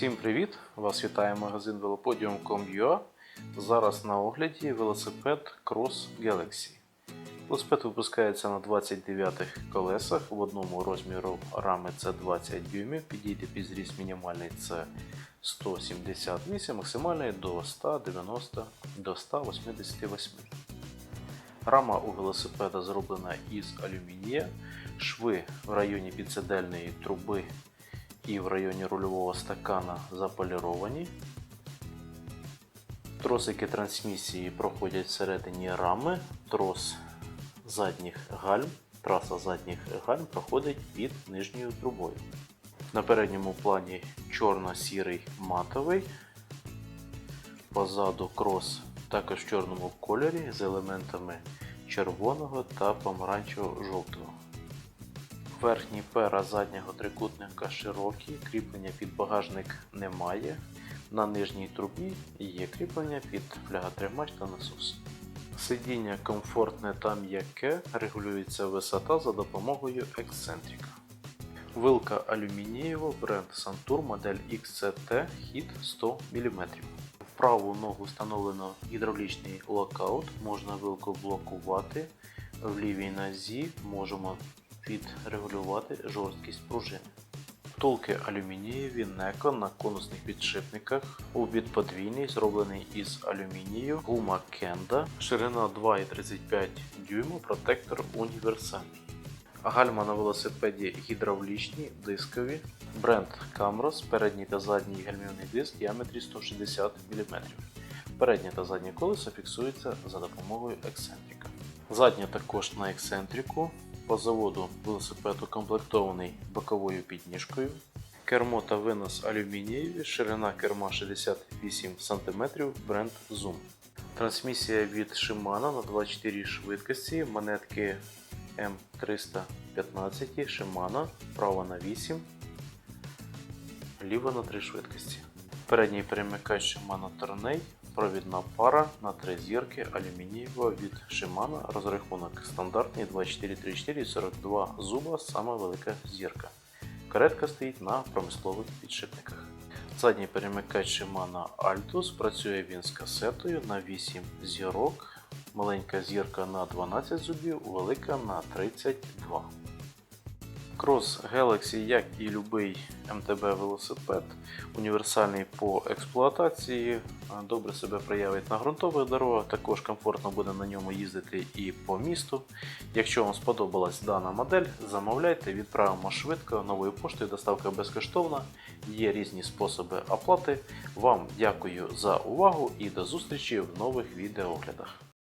Всім привіт! Вас вітає магазин Velopodium.com.ua Зараз на огляді велосипед Cross Galaxy. Велосипед випускається на 29 колесах в одному розміру рами це 20 дюймів, підійде під зріст мінімальний це 178, максимальний до 190 до 188. Рама у велосипеда зроблена із алюмінія, шви в районі підседельної труби і в районі рульового стакана заполіровані. Тросики трансмісії проходять всередині рами, трос задніх гальм, траса задніх гальм проходить під нижньою трубою. На передньому плані чорно-сірий матовий, позаду крос також в чорному кольорі з елементами червоного та помаранчево-жовтого. Верхній пера заднього трикутника широкі, кріплення під багажник немає. На нижній трубі є кріплення під фляготримач та насос. Сидіння комфортне та м'яке, регулюється висота за допомогою ексцентрика. Вилка алюмінієва бренд Santur модель XCT хід 100 мм. В праву ногу встановлено гідравлічний локаут, можна вилку блокувати. В лівій нозі можемо підрегулювати жорсткість пружини. Втулки алюмінієві Neko на конусних підшипниках. Обід подвійний, зроблений із алюмінію, гума Kenda, ширина 2,35 дюйма, протектор універсальний. Гальма на велосипеді гідравлічні, дискові. Бренд Camros, передній та задній гальмівний диск діаметрі 160 мм. Переднє та заднє колесо фіксується за допомогою ексцентрика. Заднє також на ексцентрику. По заводу велосипед укомплектований боковою підніжкою. Кермо та винос алюмінієві, ширина керма 68 см, бренд Zoom. Трансмісія від Shimano на 24 швидкості, монетки М315 Shimano, права на 8, ліва на 3 швидкості. Передній перемикач Shimano Tourney, провідна пара на 3 зірки алюмінієва від Shimano, розрахунок стандартний 2434 42 зуба, сама велика зірка. Каретка стоїть на промислових підшипниках. Задній перемикач Shimano Altus, працює він з касетою на 8 зірок, маленька зірка на 12 зубів, велика на 32. Cross Galaxy, як і будь-який МТБ велосипед, універсальний по експлуатації, добре себе проявить на ґрунтових дорогах, також комфортно буде на ньому їздити і по місту. Якщо вам сподобалась дана модель, замовляйте, відправимо швидко новою поштою, доставка безкоштовна, є різні способи оплати. Вам дякую за увагу і до зустрічі в нових відеооглядах.